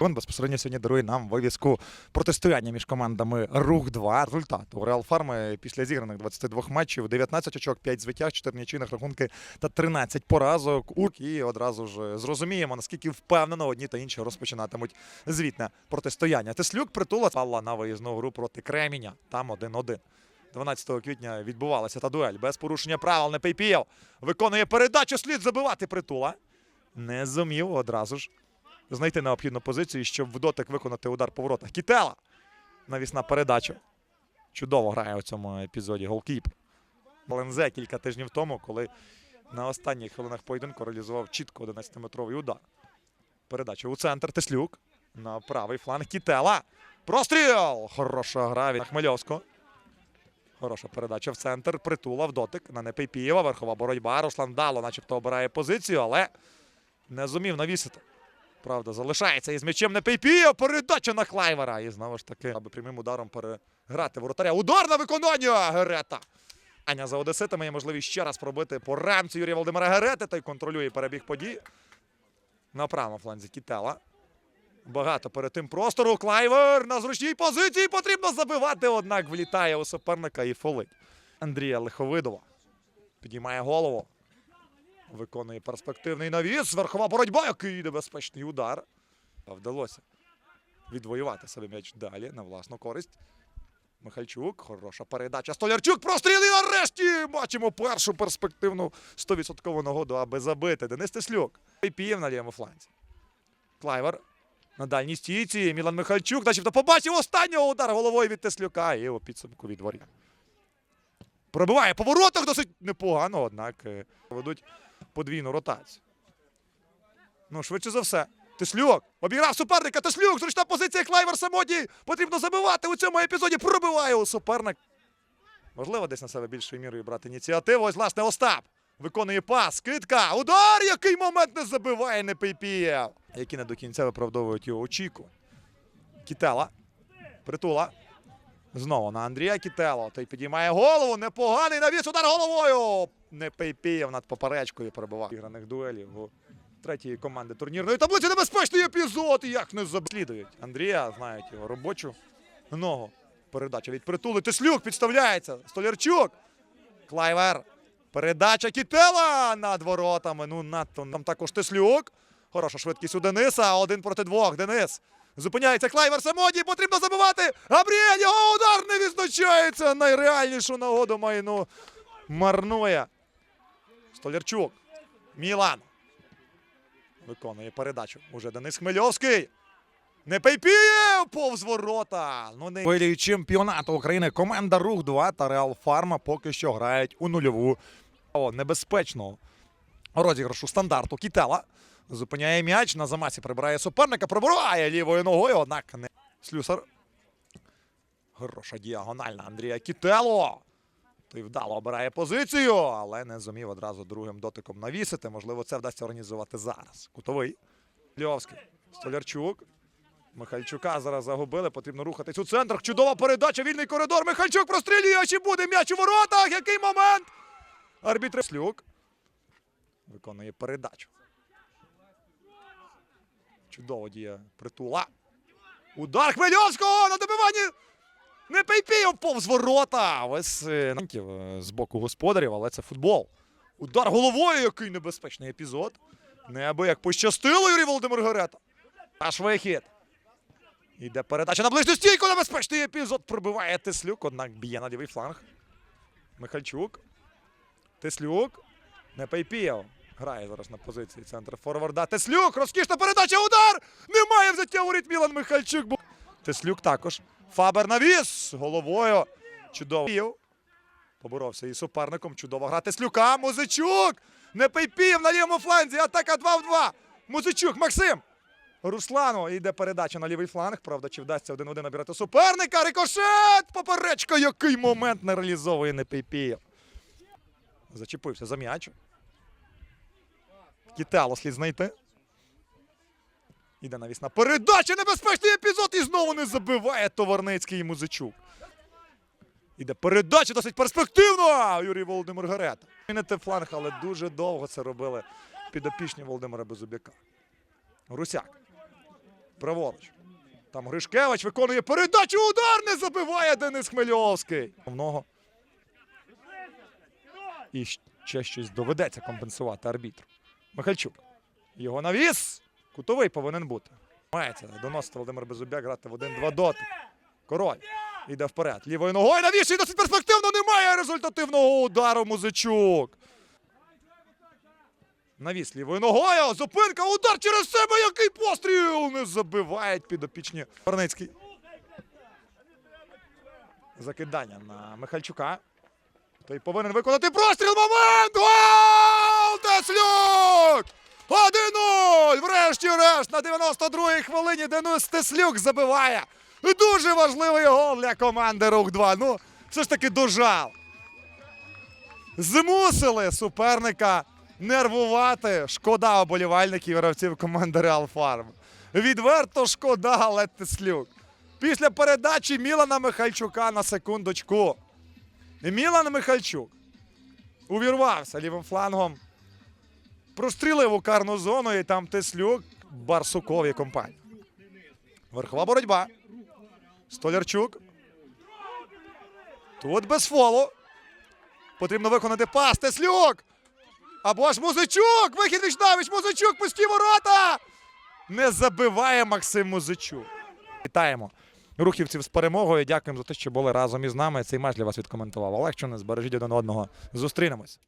Він безпосередньо сьогодні дарує нам вивіску протистояння між командами Рух 2. Результат у Реал Фарми після зіграних 22 матчів 19 очок, 5 звиття, 4 нічийних рахунки та 13 поразок. Ук і одразу ж зрозуміємо, наскільки впевнено одні та інші розпочинатимуть звітне протистояння. Теслюк притула пала на виїзну гру проти Креміня. Там 1-1. 12 квітня відбувалася та дуель без порушення правил. Не Пейпієв виконує передачу. Слід забивати притула. Не зумів одразу ж знайти необхідну позицію, щоб в дотик виконати удар по воротах. Кітела. Навісна передача. Чудово грає у цьому епізоді голкіпер. Лензе кілька тижнів тому, коли на останніх хвилинах поєдинку реалізував чітко 11-метровий удар. Передача у центр. Теслюк. На правий фланг. Кітела. Простріл! Хороша гра від Хмельовського. Хороша передача в центр. Притула в дотик на Непейпієва. Верхова боротьба. Руслан Дало, начебто, обирає позицію, але не зумів навісити. Правда, залишається із м'ячем на Непейпієв. Передача на Клайвера. І знову ж таки, аби прямим ударом переграти воротаря. Удар на виконання Герета. Аня за Одеситами є можливість ще раз пробити по рамці Юрія Володимира Герети. Той контролює перебіг подій. На правому фланзі Кітела. Багато перед тим простору. Клайвер на зручній позиції потрібно забивати, однак влітає у суперника і фолить. Андрія Лиховидова підіймає голову. Виконує перспективний навіс. Верхова боротьба, який небезпечний удар. А Вдалося відвоювати собі м'яч далі на власну користь. Михальчук, хороша передача. Столярчук простріл і нарешті бачимо першу перспективну 100% нагоду, аби забити. Денис Теслюк. Пієв на лівому фланзі. Клайвер на дальній стійці. Мілан Михальчук, начебто побачив останнього удар головою від Теслюка і у підсумку від воріт. Пробиває по воротах досить непогано, однак е, ведуть подвійну ротацію. Ну, швидше за все. Теслюк обіграв суперника. Теслюк, зручна позиція Клайвер самотній. Потрібно забивати у цьому епізоді. Пробиває у суперник. Можливо, десь на себе більшою мірою брати ініціативу. Ось, власне, Остап. Виконує пас. Китка. Удар! Який момент не забиває не Непейпієв. Які не до кінця виправдовують його очікування. Кітела. Притула. Знову на Андрія Кітело. Той підіймає голову. Непоганий навіс. Удар головою. Непейпієв над поперечкою перебував іграних дуелів у третьої команди турнірної таблиці. Небезпечний епізод. І як не заслідують. Андрія знають його робочу ногу. Передача від притули. Теслюк підставляється. Столярчук. Клайвер. Передача Кітела над воротами. Ну, надто там також Теслюк. Хороша швидкість у Дениса. Один проти двох. Денис. Зупиняється Клайвер самотній. Потрібно забивати. Габріель. Його удар не відзначається. Найреальнішу нагоду майну марнує. Столярчук. Мілан. Виконує передачу. Уже Денис Хмельовський. Не Пейпієв повз ворота. Ну, не... Хвилі чемпіонату України команда Рух 2 та Реал Фарма поки що грають у нульову О, небезпечного розіграшу стандарту. Кітела зупиняє м'яч. На замасі прибирає суперника, пробиває лівою ногою, однак не слюсар. Хороша діагональна Андрія Кітело. Той вдало обирає позицію, але не зумів одразу другим дотиком навісити. Можливо, це вдасться організувати зараз. Кутовий. Льовський. Столярчук. Михальчука зараз загубили. Потрібно рухатись у центр. Чудова передача. Вільний коридор. Михальчук прострілює. Чи буде м'яч у воротах? Який момент? Арбітр Слюк. Виконує передачу. Чудово діє притула. Удар Хмельовського на добиванні. Не Пейпієв повз ворота. Ось е, е, з боку господарів, але це футбол. Удар головою, який небезпечний епізод. Неабияк пощастило Юрій Володимир Горета. Наш вихід. Іде передача на ближню стійку. Небезпечний епізод. Пробиває Теслюк, однак б'є на лівий фланг. Михальчук. Теслюк. Не Пейпієв. Грає зараз на позиції центр форварда. Теслюк. Розкішна передача. Удар! Немає взяття у рит Мілан Михальчук. Теслюк також. Фабер навіс. Головою. Чудово. Поборовся із суперником. Чудова гра Теслюка. Музичук. Не Пейпієв на лівому фланзі. Атака 2 в 2. Музичук. Максим. Руслану йде передача на лівий фланг. Правда, чи вдасться один один набирати суперника? Рикошет! Поперечка, який момент не реалізовує Непейпієв. Зачепився за м'яч. Кітело слід знайти. Іде навісна передача. Небезпечний епізод і знову не забиває Товарницький і Музичук. Іде передача досить перспективно. Юрій Володимир Гарета. Мінити фланг, але дуже довго це робили підопічні Володимира Безубяка. Русяк. Праворуч. Там Гришкевич виконує передачу. Удар не забиває Денис Хмельовський. Ногу. І ще щось доведеться компенсувати арбітру. Михальчук. Його навіс. Кутовий повинен бути. Мається доносити Володимир Безубяк грати в один-два доти. Король. Іде вперед. Лівою ногою навіс. І досить перспективно немає результативного удару Музичук. Навіс лівою ногою. Зупинка. Удар через себе. Який постріл! Не забивають підопічні. Барницький. Закидання на Михальчука. Той повинен виконати простріл. Момент! Гол! Теслюк! 1-0! Врешті-решт на 92-й хвилині Денис Теслюк забиває. Дуже важливий гол для команди Рух 2. Ну, все ж таки дожав. Змусили суперника нервувати. Шкода оболівальників і гравців команди Реал Фарм. Відверто шкода, але Теслюк. Після передачі Мілана Михальчука на секундочку. Мілан Михальчук увірвався лівим флангом. Прострілив карну зону, і там Теслюк Барсукові компанії. Верхова боротьба. Столярчук. Тут без фолу. Потрібно виконати пас. Теслюк. Або ж Музичук! Вихід Вічнавич! Музичук, пусті ворота! Не забиває Максим Музичук. Вітаємо рухівців з перемогою. Дякуємо за те, що були разом із нами. Цей матч для вас відкоментував. Олег Чунес, бережіть один одного. Зустрінемось.